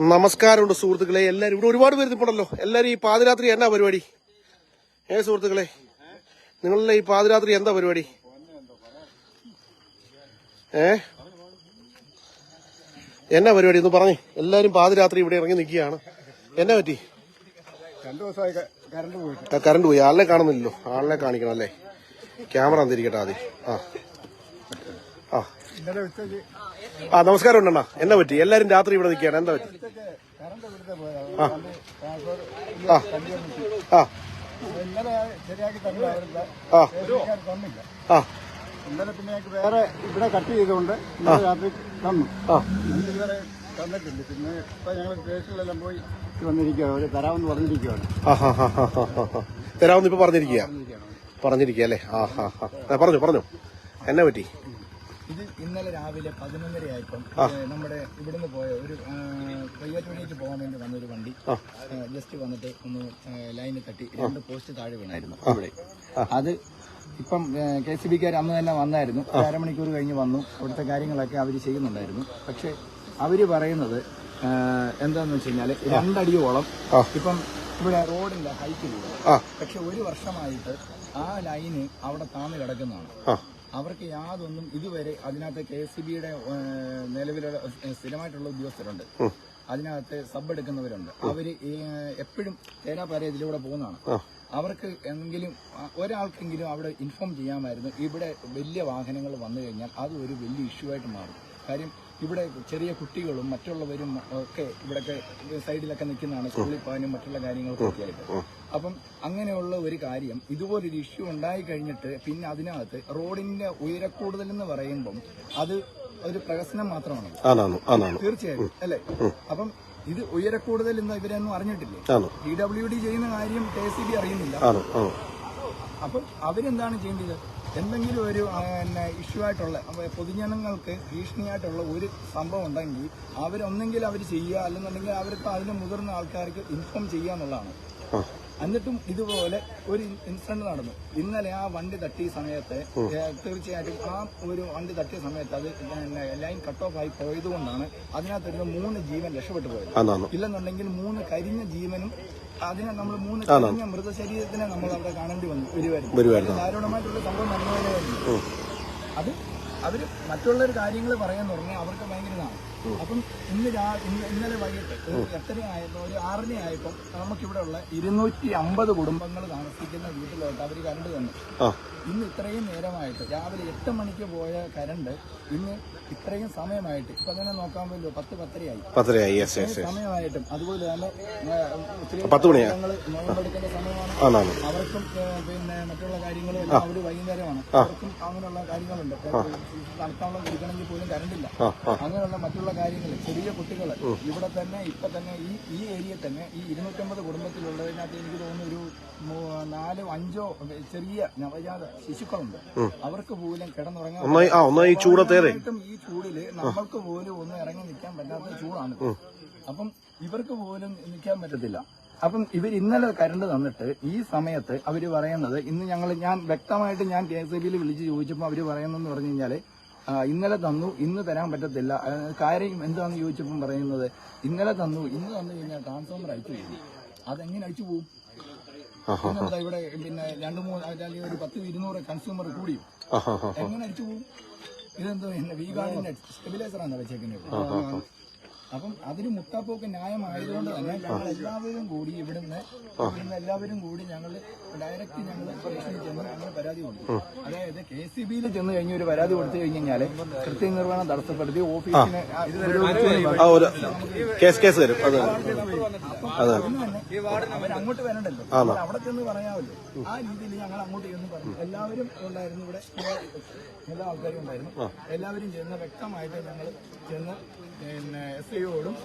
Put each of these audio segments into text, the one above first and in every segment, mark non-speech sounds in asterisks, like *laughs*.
നമസ്കാരമുണ്ട് സുഹൃത്തുക്കളെ. എല്ലാരും ഇവിടെ ഒരുപാട് പേര് നിൽപ്പുണ്ടല്ലോ എല്ലാരും ഈ പാതിരാത്രി എന്നാ പരിപാടി? ഏ സുഹൃത്തുക്കളെ? നിങ്ങളുടെ ഈ പാതിരാത്രി എന്താ പരിപാടി? ഏ? എന്നാ പരിപാടി? ഒന്ന് പറഞ്ഞേ. എല്ലാരും പാതിരാത്രി ഇവിടെ ഇറങ്ങി നിൽക്കുകയാണ്. എന്നാ പറ്റി? കറണ്ട് പോയി. ആളിനെ കാണുന്നില്ലല്ലോ. ആളിനെ കാണിക്കണം അല്ലേ? ക്യാമറ എന്തിരിക്കട്ടെ ആദ്യം. ആ. ആ. ആ നമസ്കാരം ഉണ്ടണ്ണ എന്നാ പറ്റി? എല്ലാരും രാത്രി ഇവിടെ നിൽക്കുകയാണ്. എന്താ പറ്റി? ആ. ആ. ആ. വേറെ കട്ട് രാത്രി തന്നു പിന്നെ ഇപ്പൊ ഞങ്ങൾ സ്റ്റേഷനിലെല്ലാം പോയി പറഞ്ഞിരിക്കുകയാണ് പറഞ്ഞിരിക്കുക. പറഞ്ഞിരിക്കുക അല്ലേ? ആ ഹാ ഹാ പറഞ്ഞു പറഞ്ഞു. എന്നെ പറ്റി? ഇത് ഇന്നലെ രാവിലെ പതിനൊന്നര ആയപ്പം നമ്മുടെ ഇവിടുന്ന് പോയ ഒരു പയ്യാറ്റുപണിക്ക് പോകാൻ വേണ്ടി വന്ന ഒരു വണ്ടി ജസ്റ്റ് വന്നിട്ട് ഒന്ന് ലൈനിൽ തട്ടി രണ്ട് പോസ്റ്റ് താഴെ വീണായിരുന്നു അവിടെ അത് ഇപ്പം കെ സി ബിക്കാർ അന്ന് തന്നെ വന്നായിരുന്നു. അരമണിക്കൂർ കഴിഞ്ഞ് വന്നു. അവിടുത്തെ കാര്യങ്ങളൊക്കെ അവർ ചെയ്യുന്നുണ്ടായിരുന്നു. പക്ഷെ അവർ പറയുന്നത് എന്താണെന്ന് എന്താന്ന് വെച്ച് കഴിഞ്ഞാൽ രണ്ടടിയോളം ഇപ്പം ഇവിടെ റോഡിന്റെ ഹൈറ്റിലൂടെ പക്ഷെ ഒരു വർഷമായിട്ട് ആ ലൈന് അവിടെ താന്ന് കിടക്കുന്നതാണ്. അവർക്ക് യാതൊന്നും ഇതുവരെ അതിനകത്ത് കെ എസ് ബിയുടെ നിലവിലുള്ള സ്ഥിരമായിട്ടുള്ള ഉദ്യോഗസ്ഥരുണ്ട്. അതിനകത്ത് സബ് എടുക്കുന്നവരുണ്ട്. അവർ എപ്പോഴും തേരാപാര ഇതിലൂടെ പോകുന്നതാണ്. അവർക്ക് എന്തെങ്കിലും ഒരാൾക്കെങ്കിലും അവിടെ ഇൻഫോം ചെയ്യാമായിരുന്നു. ഇവിടെ വലിയ വാഹനങ്ങൾ വന്നു കഴിഞ്ഞാൽ അത് ഒരു വലിയ ഇഷ്യൂ ആയിട്ട് മാറും. കാര്യം ഇവിടെ ചെറിയ കുട്ടികളും മറ്റുള്ളവരും ഒക്കെ ഇവിടെയൊക്കെ സൈഡിലൊക്കെ നിൽക്കുന്നതാണ് സ്കൂളിൽ പോകാനും മറ്റുള്ള കാര്യങ്ങൾക്കൊക്കെ ആയിട്ട്. അപ്പം അങ്ങനെയുള്ള ഒരു കാര്യം ഇതുപോലൊരു ഇഷ്യൂ ഉണ്ടായി കഴിഞ്ഞിട്ട് പിന്നെ അതിനകത്ത് റോഡിന്റെ ഉയരക്കൂടുതൽ എന്ന് പറയുമ്പം അത് ഒരു പ്രഹസനം മാത്രമാണ്. തീർച്ചയായും അല്ലേ? അപ്പം ഇത് ഉയരക്കൂടുതൽ എന്ന് ഇവരൊന്നും അറിഞ്ഞിട്ടില്ലേ? ഡി ഡബ്ല്യു ഡി ചെയ്യുന്ന കാര്യം കെ സി ബി അറിയുന്നില്ല. അപ്പം അവരെന്താണ് ചെയ്യേണ്ടത്? എന്തെങ്കിലും ഒരു പിന്നെ ഇഷ്യൂ ആയിട്ടുള്ള പൊതുജനങ്ങൾക്ക് ഭീഷണിയായിട്ടുള്ള ഒരു സംഭവം ഉണ്ടെങ്കിൽ അവരൊന്നെങ്കിൽ അവർ ചെയ്യുക അല്ലെന്നുണ്ടെങ്കിൽ അവർക്ക് അതിന് മുതിർന്ന ആൾക്കാർക്ക് ഇൻഫോം ചെയ്യുക എന്നുള്ളതാണ്. എന്നിട്ടും ഇതുപോലെ ഒരു ഇൻസിഡന്റ് നടന്നു. ഇന്നലെ ആ വണ്ടി തട്ടിയ സമയത്ത് തീർച്ചയായിട്ടും ആ ഒരു വണ്ടി തട്ടിയ സമയത്ത് അത് ലൈൻ കട്ട് ഓഫ് ആയി പോയതുകൊണ്ടാണ് അതിനകത്തൊരു മൂന്ന് ജീവൻ രക്ഷപ്പെട്ടു പോയത്. ഇല്ലെന്നുണ്ടെങ്കിൽ മൂന്ന് കരിഞ്ഞ ജീവനും അതിനെ നമ്മൾ മൂന്ന് മൃതശരീരത്തിനെ നമ്മൾ അവിടെ കാണേണ്ടി വന്നു വരുമായിരുന്നു വരുമായിരുന്നു ദാരുണമായിട്ടുള്ള സംഭവം അത് അവർ മറ്റുള്ള കാര്യങ്ങൾ പറയാൻ തുടങ്ങി അവർക്ക് ഭയങ്കര ഇതാണ് അപ്പം ഇന്ന് ഇന്നലെ വൈകിട്ട് ഒരു എട്ടര ആയപ്പോ ഒരു ആറര ആയപ്പോൾ നമുക്കിവിടെ ഉള്ള ഇരുന്നൂറ്റി അമ്പത് കുടുംബങ്ങൾ താമസിക്കുന്ന വീട്ടിലോട്ട് അവർ കരണ്ട് തന്നു. ഇന്ന് ഇത്രയും നേരമായിട്ട് രാവിലെ എട്ട് മണിക്ക് പോയ കരണ്ട് ഇന്ന് ഇത്രയും സമയമായിട്ട് ഇപ്പൊ തന്നെ നോക്കാൻ പറ്റുമോ? പത്ത് പത്തരയായി. പത്തരയായി. സമയമായിട്ടും അതുപോലെ തന്നെ ഒത്തിരി? കുടുംബങ്ങൾ സമയമാണ്. അവർക്കും പിന്നെ മറ്റുള്ള കാര്യങ്ങളും എല്ലാം അവർ വൈകുന്നേരമാണ്. അവർക്കും അങ്ങനെയുള്ള കാര്യങ്ങളുണ്ട്. തണുത്താവളം കുടിക്കണമെങ്കിൽ പോലും കരണ്ടില്ല. അങ്ങനെയുള്ള മറ്റുള്ള കാര്യങ്ങൾ ചെറിയ കുട്ടികൾ ഇവിടെ തന്നെ ഇപ്പൊ തന്നെ ഈ ഈ ഏരിയ തന്നെ ഈ ഇരുന്നൂറ്റമ്പത് കുടുംബത്തിലുള്ളതിനകത്ത് എനിക്ക് തോന്നുന്നു ഒരു നാലോ അഞ്ചോ ചെറിയ നവജാത ശിശുക്കളുണ്ട്. അവർക്ക് പോലും കിടന്നുറങ്ങാൻ ഈ ചൂടിൽ നമ്മൾക്ക് പോലും ഒന്ന് ഇറങ്ങി നിൽക്കാൻ പറ്റാത്ത ചൂടാണ്. അപ്പം ഇവർക്ക് പോലും നിൽക്കാൻ പറ്റത്തില്ല. അപ്പം ഇവർ ഇന്നലെ കരണ്ട് തന്നിട്ട് ഈ സമയത്ത് അവർ പറയുന്നത് ഇന്ന് ഞങ്ങൾ ഞാൻ വ്യക്തമായിട്ട് ഞാൻ കെ എസ് ബിയിൽ വിളിച്ച് ചോദിച്ചപ്പോൾ അവർ പറയുന്നതെന്ന് പറഞ്ഞു കഴിഞ്ഞാൽ ആ, ഇന്നലെ തന്നു ഇന്ന് തരാൻ പറ്റത്തില്ല. കാര്യം എന്താണെന്ന് ചോദിച്ചപ്പം പറയുന്നത് ഇന്നലെ തന്നു ഇന്ന് തന്നു കഴിഞ്ഞാൽ ട്രാൻസ്ഫോമർ അയച്ചു കഴിഞ്ഞു അതെങ്ങനെ അയച്ചു പോകും പിന്നെന്താ ഇവിടെ പിന്നെ രണ്ട് മൂന്ന് അല്ലെങ്കിൽ ഒരു പത്ത് ഇരുന്നൂറ് കൺസ്യൂമർ കൂടിയും എങ്ങനെ അടിച്ചു പോകും ഇതെന്തോ എന്നെ വി ഗാർഡിന്റെ സ്റ്റെബിലൈസറാണ് വെച്ചേക്കുന്നത്. അപ്പം അതിന് മുട്ടാപ്പോക്ക് ന്യായമായതുകൊണ്ട് തന്നെ ഞങ്ങൾ എല്ലാവരും കൂടി ഇവിടുന്ന് ഇവിടുന്ന് എല്ലാവരും കൂടി ഞങ്ങൾ ഡയറക്റ്റ് ഞങ്ങൾ ചെന്ന് അതായത് കെ സി ബിയിൽ ചെന്ന് കഴിഞ്ഞ് ഒരു പരാതി കൊടുത്തു കഴിഞ്ഞ് കൃത്യ കൃത്യനിർവഹണം തടസ്സപ്പെടുത്തി ഓഫീസിനെ കേസ് കേസ് തരും അത്. അതെ. അവരങ്ങോട്ട് വരണ്ടല്ലോ. അവർ അവിടെ ചെന്ന് പറയാമല്ലോ. ആ രീതിയിൽ ഞങ്ങൾ അങ്ങോട്ട് ചെന്ന് പറഞ്ഞു എല്ലാവരും ഉണ്ടായിരുന്നു ഇവിടെ. എല്ലാ ആൾക്കാരും ഉണ്ടായിരുന്നു. എല്ലാവരും ചെന്ന് വ്യക്തമായിട്ട് ഞങ്ങൾ ചെന്ന് പിന്നെ എസ് ഐയോടും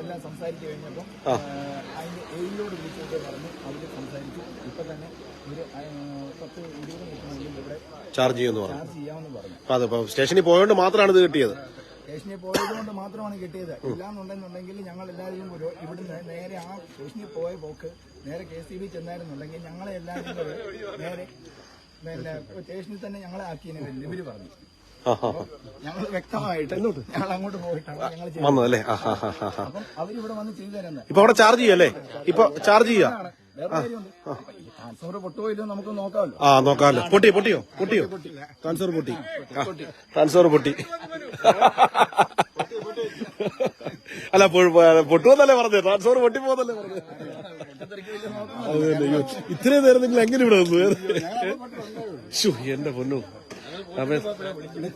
എല്ലാം സംസാരിച്ചു കഴിഞ്ഞപ്പം അതിന്റെ എയിലോട് വിളിച്ചിട്ട് പറഞ്ഞു അവർ സംസാരിച്ചു. ചാർജ് ചെയ്യുമെന്ന് പറഞ്ഞു. സ്റ്റേഷനിൽ പോയോണ്ട് മാത്രമാണ് ഇത് കിട്ടിയത്. സ്റ്റേഷനിൽ പോയത് കൊണ്ട് മാത്രമാണ് കിട്ടിയത്. ഇല്ലാന്നുണ്ടെന്നുണ്ടെങ്കിൽ ഞങ്ങൾ എല്ലാവരും ഒരു ഇവിടുന്ന് നേരെ ആ സ്റ്റേഷനിൽ പോയ പോക്ക് നേരെ കെ സി ബി ചെന്നായിരുന്നുണ്ടെങ്കിൽ ഞങ്ങളെ എല്ലാവരും നേരെ പിന്നെ സ്റ്റേഷനിൽ തന്നെ ഞങ്ങളെ ആക്കിയതിനെ ഇവർ പറഞ്ഞു. ഞങ്ങൾ വ്യക്തമായിട്ട് ഞങ്ങൾ അങ്ങോട്ട് പോയിട്ടാണ് ഞങ്ങൾ. വന്നതല്ലേ? അവരിവിടെ വന്ന് ചെയ്തു തരുന്നത്. ഇപ്പൊ അവിടെ ചാർജ് ചെയ്യല്ലേ? ഇപ്പൊ ചാർജ് ചെയ്യാ? ആ നോക്കാമല്ലോ. പൊട്ടി പൊട്ടിയോ? പൊട്ടിയോ? ട്രാൻസ്ഫർ പൊട്ടി. ട്രാൻസ്ഫർ പൊട്ടി. അല്ല പൊ- പറഞ്ഞു പറഞ്ഞത്. ട്രാൻസ്ഫർ പൊട്ടിപ്പോന്നല്ലേ പറഞ്ഞത്. അത് ഇത്രയും നേരം നിങ്ങൾ എങ്ങനെ ഇവിടെ വന്നു? എന്റെ പൊന്നു.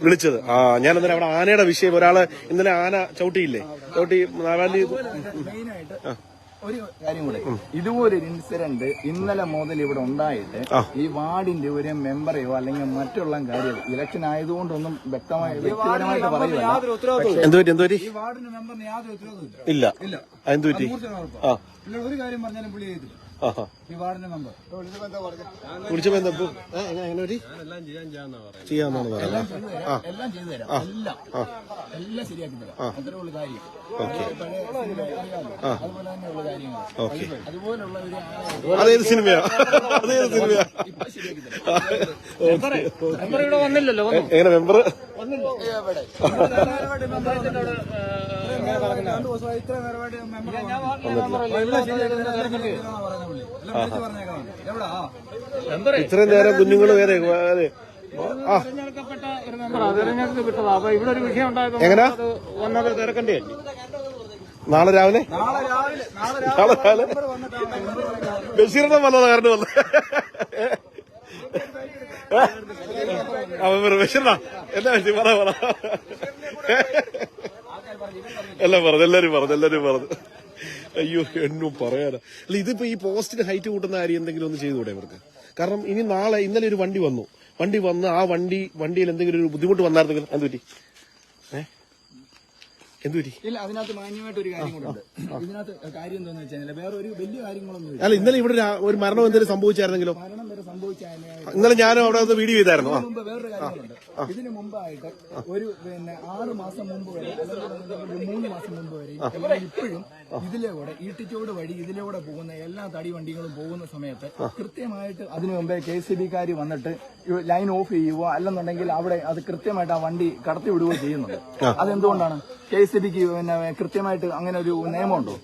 വിളിച്ചത്. ആ ഞാൻ അന്നേരം അവിടെ ആനയുടെ വിഷയം ഒരാൾ ഇന്നലെ ആന ചവിട്ടിയില്ലേ? ചവിട്ടി നാലാലി മെയിനായിട്ട് ഒരു കാര്യം കൂടെ. ഇതുപോലൊരു ഇൻസിഡന്റ് ഇന്നലെ മുതൽ ഇവിടെ ഉണ്ടായിട്ട് ഈ വാർഡിന്റെ ഒരു മെമ്പറെയോ അല്ലെങ്കിൽ മറ്റുള്ള കാര്യം ഇലക്ഷൻ ആയതുകൊണ്ടൊന്നും വ്യക്തമായി വ്യക്തിപരമായിട്ട് പറയുന്നില്ല. ഈ വാർഡിന്റെ മെമ്പറിന് യാതൊരു ഉത്തരവാദിത്വം ഇല്ല. ഇല്ല. ഒരു കാര്യം പറഞ്ഞാലും പുള്ളി ചെയ്തില്ല എങ്ങനെ എങ്ങനെ പറ്റി? ചെയ്യാന്നാണ് പറയുന്നത്. എല്ലാം ചെയ്തു തരാം. എല്ലാം എല്ലാം. ശരിയാക്കി തരാം. കാര്യം. അതുപോലെ തന്നെയുള്ള കാര്യങ്ങൾ അതുപോലുള്ള ഒരു അതേത് സിനിമയാ? അതേത് സിനിമയാ? ഇവിടെ വന്നില്ലല്ലോ എങ്ങനെ മെമ്പർ ഇത്രയും നേരം കുഞ്ഞുങ്ങൾ വേറെ തെരഞ്ഞെടുക്കപ്പെട്ട ഒരു അപ്പൊ ഇവിടെ ഒരു വിഷയം എങ്ങനാ? അത് വന്നത് തിരക്കണ്ടേ നാളെ രാവിലെ നാളെ രാവിലെ നാളെ നാളെ രാവിലെ മെമ്പർ വന്നിട്ടാണ് ബഷീറിനെ വന്നത് കാരണം വന്നത് അവൻ ബഷീറാ എന്നാ പറ്റി പറ പറ എല്ലാം പറഞ്ഞു എല്ലാരും പറഞ്ഞു എല്ലാരും പറഞ്ഞു. അയ്യോ എന്നും പറയാനാ. അല്ല ഇതിപ്പോ ഈ പോസ്റ്റിന് ഹൈറ്റ് കൂട്ടുന്ന കാര്യം എന്തെങ്കിലും ഒന്ന് ചെയ്തുകൂടെ ഇവർക്ക്? കാരണം ഇനി നാളെ ഇന്നലെ ഒരു വണ്ടി വന്നു. വണ്ടി വന്ന് ആ വണ്ടി വണ്ടിയിൽ എന്തെങ്കിലും ഒരു ബുദ്ധിമുട്ട് വന്നായിരുന്നെങ്കിൽ എന്ത് പറ്റി? ഏ? എന്ത് പറ്റി ഇല്ല അതിനകത്ത് മാന്യമായിട്ട് ഒരു കാര്യം കൂടെ ഉണ്ട്. ഇതിനകത്ത് കാര്യം എന്താണെന്ന് വെച്ചാൽ വേറെ ഒരു വലിയ കാര്യങ്ങളൊന്നും ഇല്ല. അല്ല ഇന്നലെ ഇവിടെ ഒരു- മരണം എന്തെങ്കിലും സംഭവിച്ചായിരുന്നെങ്കിലോ? മരണം വരെ സംഭവിച്ചാൽ ഇന്നലെ ഞാനും അവിടെ ഒന്ന് വീഡിയോ ചെയ്തായിരുന്നു. മുമ്പ് വേറൊരു കാര്യങ്ങളുണ്ട്. ഇതിന് മുമ്പായിട്ട് ഒരു പിന്നെ ആറ് മാസം മുമ്പ് വരെ അല്ലെങ്കിൽ മൂന്ന് മാസം മുമ്പ് വരെ ഇപ്പോഴും ഇതിലൂടെ ഈട്ടിച്ചോട് വഴി ഇതിലൂടെ പോകുന്ന എല്ലാ തടി വണ്ടികളും പോകുന്ന സമയത്ത് കൃത്യമായിട്ട് അതിനു മുമ്പേ കെ സി ബിക്കാർ വന്നിട്ട് ലൈൻ ഓഫ് ചെയ്യുവോ അല്ലെന്നുണ്ടെങ്കിൽ അവിടെ അത് കൃത്യമായിട്ട് ആ വണ്ടി കടത്തി വിടുകയോ ചെയ്യുന്നുണ്ട്. അതെന്തുകൊണ്ടാണ്? കെ സി ബിക്ക് പിന്നെ കൃത്യമായിട്ട് അങ്ങനെ ഒരു നിയമമുണ്ടോ?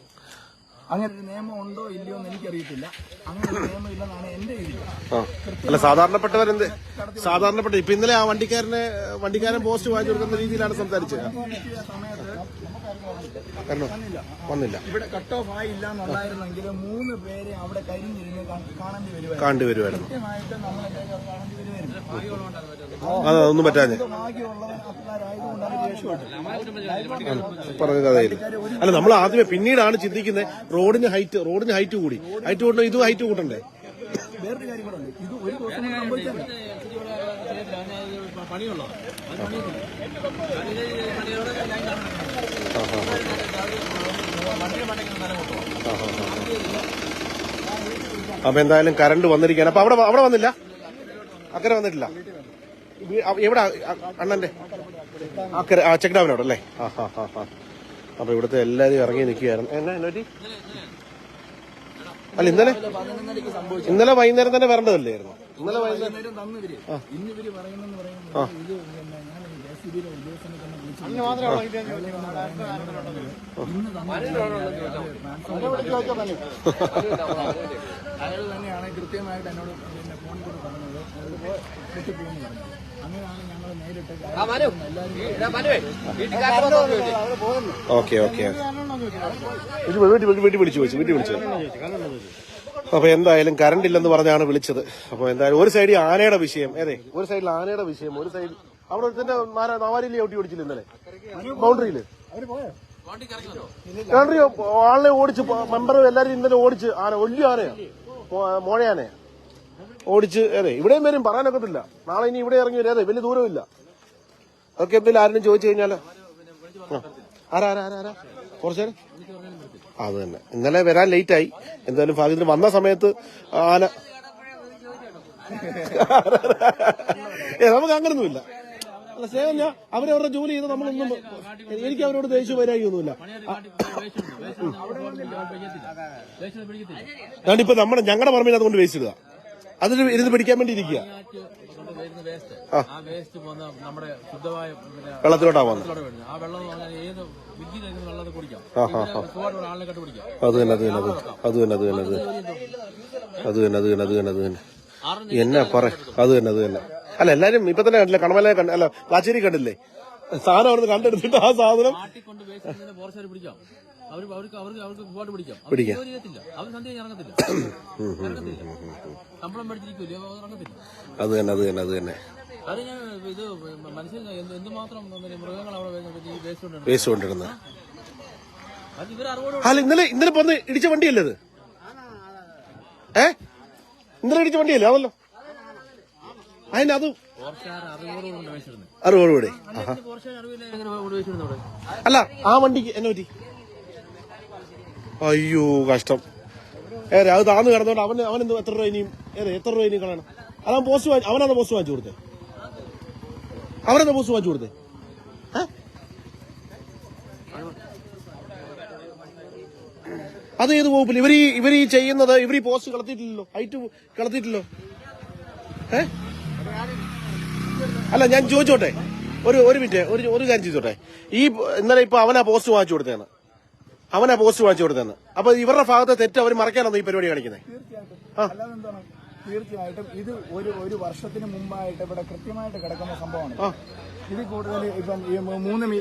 അങ്ങനെ ഒരു നിയമം ഉണ്ടോ ഇല്ലയോ എന്ന് എനിക്കറിയത്തില്ല. അങ്ങനെ ഒരു നിയമം ഇല്ലെന്നാണ് എന്റെ അല്ല സാധാരണപ്പെട്ടവരെന്ത്? സാധാരണപ്പെട്ട ഇപ്പൊ ഇന്നലെ ആ വണ്ടിക്കാരനെ വണ്ടിക്കാരൻ പോസ്റ്റ് വാങ്ങിച്ചു കൊടുക്കുന്ന രീതിയിലാണ് സംസാരിച്ചത്. കാരണം വന്നില്ല. ഇവിടെ കട്ട് ഓഫ് ആയില്ല എന്നുണ്ടായിരുന്നെങ്കിൽ മൂന്ന് പേരെ അവിടെ കരിഞ്ഞിരുന്ന് കാണേണ്ടി വരുമായിരുന്നു കണ്ടു വരുമായിരുന്നു കൃത്യമായിട്ട് നമ്മളെ കാണേണ്ടി വരുമായിരുന്നു അത് അതൊന്നും പറ്റാഞ്ഞ്. പറഞ്ഞ കഥയിൽ. അല്ല നമ്മൾ ആദ്യമേ പിന്നീടാണ് ചിന്തിക്കുന്നത് റോഡിന് ഹൈറ്റ് റോഡിന് ഹൈറ്റ് കൂടി. ഹൈറ്റ് കൂട്ടണം ഇതും ഹൈറ്റ് കൂട്ടണ്ടേ? വേറൊരു കാര്യം കൂടെ ഇത് ഒരു ദിവസം അപ്പൊ എന്തായാലും കറണ്ട് വന്നിരിക്കുകയാണ്. അപ്പൊ അവിടെ അവിടെ വന്നില്ല? അക്കരെ വന്നിട്ടില്ല? എവിടെ? അണ്ണന്റെ? അക്കരെ ആ ചെക്ക് ഡാമിനോട് അല്ലേ? ആ ഹാ ഹാ ഹാ അപ്പൊ ഇവിടുത്തെ എല്ലാരും ഇറങ്ങി നിൽക്കുകയായിരുന്നു. എന്നാ എന്നാ പറ്റി? അല്ല ഇന്നലെ ഇന്നലെ വൈകുന്നേരം തന്നെ വരേണ്ടതല്ലായിരുന്നു. ഇന്നലെ വൈകുന്നേരം നേരം അയാൾ തന്നെയാണ് കൃത്യമായിട്ട് എന്നോട് പിന്നെ ഫോൺ കൂടെ പറഞ്ഞത് അതുപോലെ തെറ്റിപ്പോയെന്ന് പറഞ്ഞു അങ്ങനെയാണ് ഞങ്ങൾ നേരിട്ട് ഓക്കെ ഓക്കെ വീട്ടിൽ വീട്ടിൽ വീട്ടിൽ വിളിച്ചു ചോദിച്ചു വീട്ടിൽ വിളിച്ചു. അപ്പൊ എന്തായാലും കറണ്ട് ഇല്ലെന്ന് പറഞ്ഞാണ് വിളിച്ചത്. അപ്പൊ എന്തായാലും ഒരു സൈഡിൽ ആനയുടെ വിഷയം. അതെ ഒരു സൈഡിൽ ആനയുടെ വിഷയം ഒരു സൈഡിൽ അവിടെ ഒരുത്തന്റെ നവാരിയിലെ ഓട്ടി ഓടിച്ചില്ല ഇന്നലെ? ബൗണ്ടറിയിൽ. ബൗണ്ടറി ആളിനെ ഓടിച്ച് മെമ്പർ എല്ലാരും ഇന്നലെ ഓടിച്ച് ആന വലിയ ആനയാ. മോഴയാനയാ ഓടിച്ച് അതെ ഇവിടെയും വരും പറയാനൊക്കത്തില്ല. നാളെ ഇനി ഇവിടെ ഇറങ്ങി വരും അതെ വലിയ ദൂരമില്ല അതൊക്കെ എന്തെങ്കിലും ആരെങ്കിലും ചോദിച്ചു കഴിഞ്ഞാലോ. ആരാ ആരാ ആരാ ആരാ? അത് തന്നെ. ഇന്നലെ വരാൻ ലേറ്റ് ആയി എന്തായാലും ഭാഗ്യത്തിന് വന്ന സമയത്ത് ആന *laughs* നമുക്ക് അങ്ങനൊന്നുമില്ല. അല്ല സ്നേഹം ഞാൻ അവരവരുടെ ജോലി ചെയ്ത് നമ്മളൊന്നും എനിക്ക് അവരോട് ദേഷ്യം വരായൊന്നുമില്ല ഞാനിപ്പോ നമ്മുടെ ഞങ്ങളുടെ പറമ്പിൽ അതുകൊണ്ട് വേസ്റ്റ് ഇടുക. അതിന് ഇരുന്ന് പിടിക്കാൻ വേണ്ടി ഇരിക്കുക. വേസ്റ്റ് ആ. വേസ്റ്റ് പോകുന്ന നമ്മുടെ ശുദ്ധമായ പിന്നെ വെള്ളത്തിലോട്ടാ വന്നത്. അത് തന്നെ അത് തന്നെ അത് അത് തന്നെ അത് തന്നെ അത് തന്നെ. അത് തന്നെ അത് തന്നെ അത് തന്നെ അത് തന്നെ. എന്നാ പറ അത് തന്നെ അത് തന്നെ. അല്ല എല്ലാരും ഇപ്പൊ തന്നെ കണ്ടില്ല കണമല കണ്ട അല്ല കാച്ചേരി കണ്ടില്ലേ? സാധനം അവിടുന്ന് കണ്ടെടുത്തിട്ട് ആ സാധനം പിടിക്കാം. അത് തന്നെ അത് തന്നെ അത് തന്നെ. വേസ്റ്റ് കൊണ്ട് കൊണ്ടിരുന്നത് അല്ല ഇന്നലെ ഇന്നലെ പോന്ന് ഇടിച്ച വണ്ടിയല്ലേ അത്? ഏ? ഇന്നലെ ഇടിച്ച വണ്ടിയല്ലേ? അതല്ലോ. അതിന് അത് അറുപത് കൂടെ അല്ല ആ വണ്ടിക്ക് എന്നെ പറ്റി. അയ്യോ കഷ്ടം. ഏറെ അത് താന്ന് കിടന്നോണ്ട് അവന് എന്തോ എത്ര രൂപ ഇനിയും? ഏറെ എത്ര രൂപ ഇനിയും കളയണം? അതാ പോസ്റ്റ് വാങ്ങി അവനാണ് പോസ്റ്റ് വാങ്ങിച്ചു കൊടുത്തേ. അവനെന്താ പോസ്റ്റ് വാങ്ങിച്ചു കൊടുത്തേ? അത് ഏത് വകുപ്പിൽ ഇവർ ഈ ഇവർ ഈ ചെയ്യുന്നത് ഇവർ ഈ പോസ്റ്റ് കളത്തിയിട്ടില്ലല്ലോ? ഹൈറ്റ് കളത്തിയിട്ടില്ലോ ഏ? അല്ല ഞാൻ ചോദിച്ചോട്ടെ. ഒരു ഒരു മിനിറ്റ്. ഒരു ഒരു കാര്യം ചോദിച്ചോട്ടെ ഈ ഇന്നലെ ഇപ്പൊ അവനാ പോസ്റ്റ് വാങ്ങിച്ചു കൊടുത്തേന്ന് അവനാ പോസ്റ്റ് വാങ്ങിച്ചു കൊടുത്തേന്ന് അപ്പൊ ഇവരുടെ ഭാഗത്തെ തെറ്റ് അവർ മറക്കാനൊന്നും ഈ പരിപാടി കാണിക്കുന്നത് തീർച്ചയായിട്ടും. ഇത് ഒരു ഒരു വർഷത്തിന് മുമ്പായിട്ട് ഇവിടെ കൃത്യമായിട്ട് കിടക്കുന്ന സംഭവമാണ്. ഇത് കൂടുതൽ ഇപ്പം മൂന്ന് മീ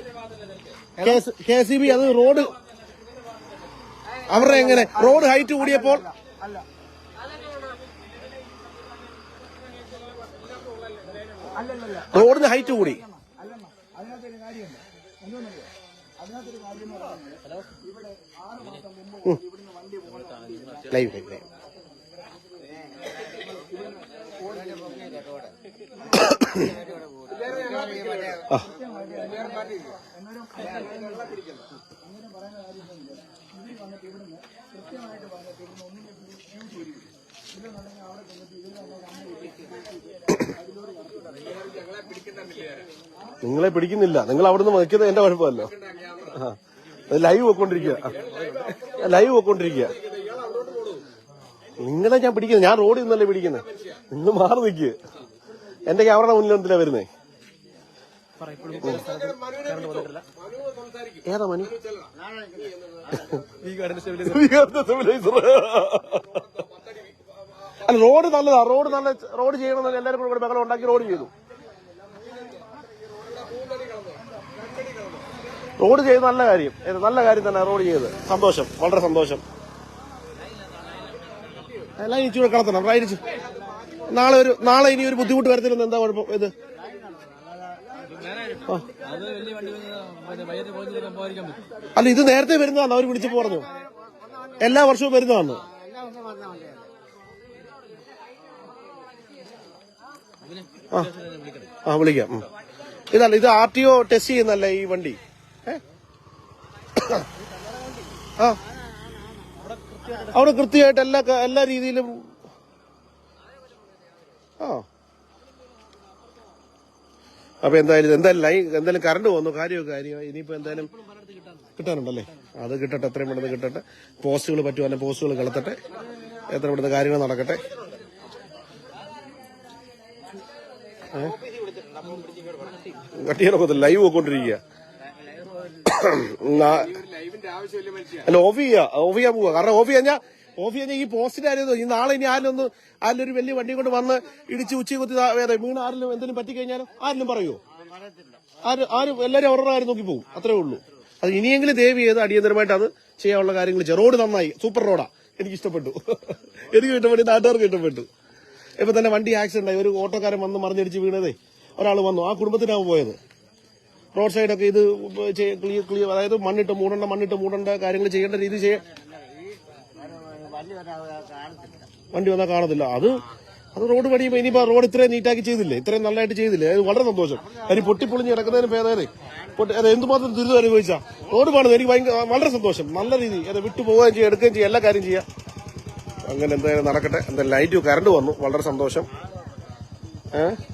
കെ സി ബി അത് റോഡ് അവരുടെ എങ്ങനെ? റോഡ് ഹൈറ്റ് കൂടിയപ്പോൾ അല്ല. റോഡിന് ഹൈറ്റ് കൂടി. അല്ലെന്ന അതിനകത്തൊരു കാര്യമുണ്ട് എന്തോന്നറിയോ അതിനകത്തൊരു കാര്യം എന്ന് പറയുന്നത് ഇവിടെ ആറ് മാസം മുമ്പ് ഇവിടുന്ന് വണ്ടി പോകുന്ന ലൈവ് ലൈവ് ലൈവ് ആ നിങ്ങളെ പിടിക്കുന്നില്ല. നിങ്ങൾ അവിടുന്ന് വയ്ക്കുന്നത് എന്റെ കുഴപ്പമല്ലോ. ലൈവ് പോയിക്കൊണ്ടിരിക്കുക. ലൈവ് പോയിക്കൊണ്ടിരിക്കുക. നിങ്ങളെ ഞാൻ പിടിക്കുന്നത് ഞാൻ റോഡിൽ നിന്നല്ലേ പിടിക്കുന്നത് നിങ്ങൾ മാറി നിൽക്കുക എന്റെ ക്യാമറയുടെ മുന്നിൽ എന്തിനാ വരുന്നേ? ഏതാ മനു? സ്റ്റെബിലൈസർ. അല്ല റോഡ് നല്ലതാ. റോഡ് നല്ല റോഡ് ചെയ്യണം എല്ലാവരും കൂടെ ബഹളം ഉണ്ടാക്കി റോഡ് ചെയ്തു. റോഡ് ചെയ്ത് നല്ല കാര്യം. നല്ല കാര്യം തന്നെ റോഡ് ചെയ്ത്. സന്തോഷം. വളരെ സന്തോഷം. എല്ലാം ഇച്ചിരി കളത്തണം റൈറ്റ് നാളെ ഒരു നാളെ ഇനി ഒരു ബുദ്ധിമുട്ട് വരത്തില്ലെന്ന് എന്താ കുഴപ്പം? ഇത്? അല്ല ഇത് നേരത്തെ വരുന്നതാണ് അവർ വിളിച്ചു പറഞ്ഞു. എല്ലാ വർഷവും വരുന്നതാണ് ആ. വിളിക്കാം. ഇതല്ല ഇത് ആർ ടി ഒ ടെസ്റ്റ് ചെയ്യുന്നല്ലേ ഈ വണ്ടി? ആ. അവിടെ കൃത്യമായിട്ട് എല്ലാ എല്ലാ രീതിയിലും. ആ. അപ്പൊ എന്തായാലും എന്തായാലും ലൈ എന്തായാലും കറണ്ട് വന്നു കാര്യമൊക്കെ കാര്യം ഇനിയിപ്പോ എന്തായാലും കിട്ടാനുണ്ടല്ലേ? അത് കിട്ടട്ടെ എത്രയും പെട്ടെന്ന് കിട്ടട്ടെ. പോസ്റ്റുകൾ പറ്റുമല്ലേ പോസ്റ്റുകൾ കളത്തട്ടെ. എത്ര പെട്ടെന്ന് കാര്യങ്ങൾ നടക്കട്ടെ. കട്ടിയാനൊക്കെ ലൈവ് പോയിക്കൊണ്ടിരിക്കുക. അല്ല ഓഫ് ചെയ്യാ. ഓഫ് ചെയ്യാൻ പോവാ. കാരണം ഓഫ് ചെയ്യാൻ ഓഫ് ചെയ്യാൻ ഈ പോസ്റ്റിന്റെ ആരും ഈ നാളെ ഇനി ആരും ഒന്ന് ആരും ഒരു വലിയ വണ്ടി കൊണ്ട് വന്ന് ഇടിച്ച് ഉച്ചി കുത്തി വേറെ വീണ് ആരിലും എന്തെങ്കിലും പറ്റിക്കഴിഞ്ഞാലും ആരിലും പറയുമോ ആരും ആരും എല്ലാരും അവരുടെ കാര്യം നോക്കി പോകും അത്രേ ഉള്ളൂ. അത് ഇനിയെങ്കിലും ദേവി ഏത് അടിയന്തരമായിട്ട് അത് ചെയ്യാനുള്ള കാര്യങ്ങൾ ചെയ്യും. റോഡ് നന്നായി. സൂപ്പർ റോഡാ. എനിക്ക് ഇഷ്ടപ്പെട്ടു. *laughs* എനിക്ക് ഇഷ്ടപ്പെട്ടു. നാട്ടുകാർക്ക് ഇഷ്ടപ്പെട്ടു. ഇപ്പൊ തന്നെ വണ്ടി ആക്സിഡന്റ് ആയി. ഒരു ഓട്ടോക്കാരൻ വന്ന് മറിഞ്ഞടിച്ച് വീണതേ. ഒരാൾ വന്നു. ആ കുടുംബത്തിനാവും പോയത്. റോഡ് സൈഡൊക്കെ ഇത് ക്ലിയർ ക്ലിയർ അതായത് മണ്ണിട്ട് മൂടണ്ട മണ്ണിട്ട് മൂടണ്ട കാര്യങ്ങൾ ചെയ്യേണ്ട രീതി വണ്ടി വന്നാൽ കാണത്തില്ല. അത് അത് റോഡ് പണിയുമ്പോൾ ഇനിയിപ്പോ റോഡ് ഇത്രയും നീറ്റാക്കി ചെയ്തില്ലേ? ഇത്രയും നല്ലതായിട്ട് ചെയ്തില്ലേ? അത് വളരെ സന്തോഷം. അതിന് പൊട്ടിപ്പൊളിഞ്ഞ് കിടക്കുന്നതിന് ഭേദമേ പൊട്ടി അത് എന്തുമാത്രം ദുരിതം അനുഭവിച്ചാ? റോഡ് പണിത് എനിക്ക് ഭയങ്കര വളരെ സന്തോഷം. നല്ല രീതി. അത് വിട്ടു പോവുകയും ചെയ്യാം എടുക്കുകയും ചെയ്യാം എല്ലാ കാര്യം ചെയ്യാം. അങ്ങനെ എന്തായാലും നടക്കട്ടെ. എന്തായാലും ലൈറ്റ് കറണ്ട് വന്നു. വളരെ സന്തോഷം. ഏഹ്